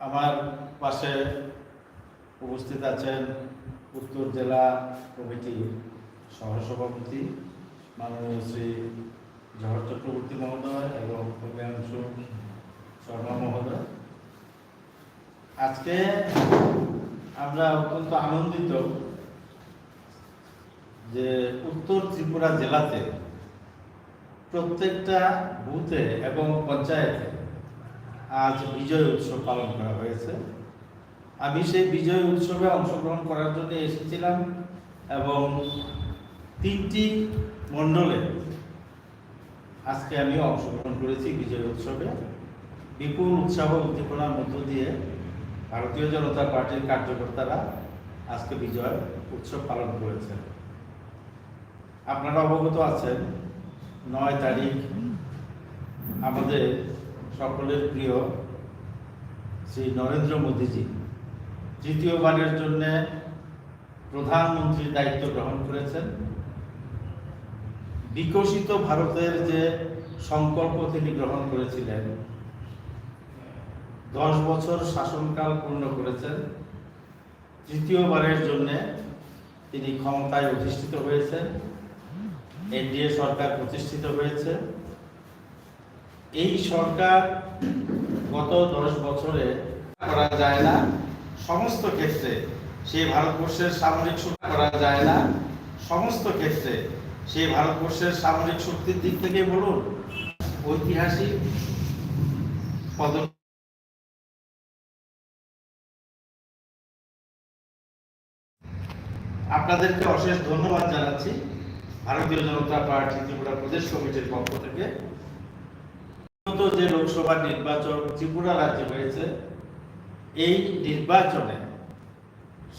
আমার পাশে উপস্থিত আছেন উত্তর জেলা কমিটির সহসভাপতি মাননীয় শ্রী জহর চক্রবর্তী মহোদয় এবং অভিয়াংশু শর্মা মহোদয়। আজকে আমরা অত্যন্ত আনন্দিত যে উত্তর ত্রিপুরা জেলাতে প্রত্যেকটা বুথে এবং পঞ্চায়েতে আজ বিজয় উৎসব পালন করা হয়েছে। আমি সেই বিজয় উৎসবে অংশগ্রহণ করার জন্য এসেছিলাম এবং তিনটি মণ্ডলে আজকে আমি অংশগ্রহণ করেছি বিজয় উৎসবে। বিপুল উৎসাহ উদ্দীপনার মধ্য দিয়ে ভারতীয় জনতা পার্টির কার্যকর্তারা আজকে বিজয় উৎসব পালন করেছেন। আপনারা অবগত আছেন, নয় তারিখ আমাদের সকলের প্রিয় শ্রী নরেন্দ্র মোদীজি, তৃতীয়বারের জন্য প্রধানমন্ত্রীর দায়িত্ব গ্রহণ করেছেন। বিকশিত ভারতের যে সংকল্প তিনি গ্রহণ করেছিলেন, দশ বছর শাসনকাল পূর্ণ করেছেন। তৃতীয়বারের জন্য তিনি ক্ষমতায় অধিষ্ঠিত হয়েছেন। এনডিএ সরকার প্রতিষ্ঠিত হয়েছে। এই সরকার গত দশ বছরে করা যায় না। সমস্ত ক্ষেত্রে সেই ভারতবর্ষের সামরিক শক্তি করা যায় না। সমস্ত ক্ষেত্রে সেই ভারতবর্ষের সামরিক শক্তির দিক থেকে বলুন, ঐতিহাসিক পদক্ষেপ আপনাদেরকে অশেষ ধন্যবাদ জানাচ্ছি। ভারতীয় জনতা পার্টি ত্রিপুরা প্রদেশ কমিটির পক্ষ থেকে। যে লোকসভা নির্বাচন ত্রিপুরা রাজ্যে হয়েছে, এই নির্বাচনে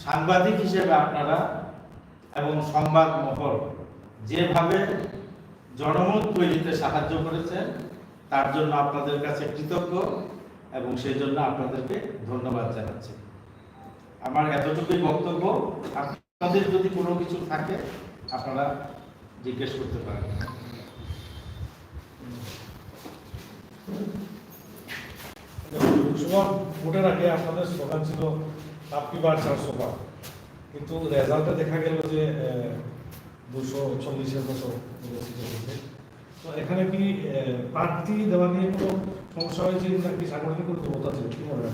সাংবাদিক হিসেবে আপনারা এবং সংবাদ মহল যেভাবে জনমত তৈরিতে সাহায্য করেছেন, তার জন্য আপনাদের কাছে কৃতজ্ঞ এবং সেই জন্য আপনাদেরকে ধন্যবাদ জানাচ্ছি। আমার এতটুকুই বক্তব্য। আপনাদের যদি কোনো কিছু থাকে, আপনারা জিজ্ঞেস করতে পারেন। লোকসভা ভোটের আগে আপনাদের স্লোগান ছিল আপকি বার চারশো বার। কিন্তু রেজাল্টে দেখা গেল যে দুশো চল্লিশের মতো তো এখানে কি প্রার্থী দেওয়া নিয়ে কোনো সমস্যা হয়েছে নাকি সাংগঠনিক কোনো দুর্বলতা ছিল কি মনে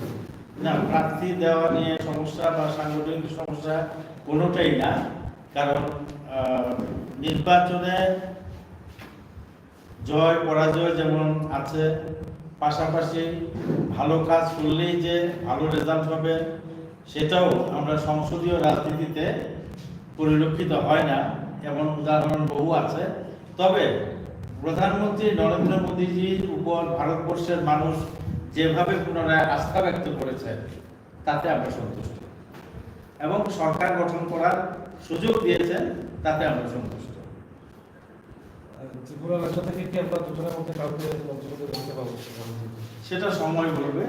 না, প্রার্থী দেওয়া নিয়ে সমস্যা বা সাংগঠনিক সমস্যা কোনোটাই না। কারণ নির্বাচনে জয়, পরাজয় যেমন আছে পাশাপাশি ভালো কাজ করলেই যে ভালো রেজাল্ট হবে, সেটাও আমরা সংসদীয় রাজনীতিতে পরিলক্ষিত হয় না। এমন উদাহরণ বহু আছে। তবে প্রধানমন্ত্রী নরেন্দ্র মোদীজির উপর ভারতবর্ষের মানুষ যেভাবে পুনরায় আস্থা ব্যক্ত করেছে, তাতে আমরা সন্তুষ্ট। এবং সরকার গঠন করার সুযোগ দিয়েছেন, তাতে আমরা সন্তুষ্ট। কি আমরা মধ্যে সেটা সময় বলবে।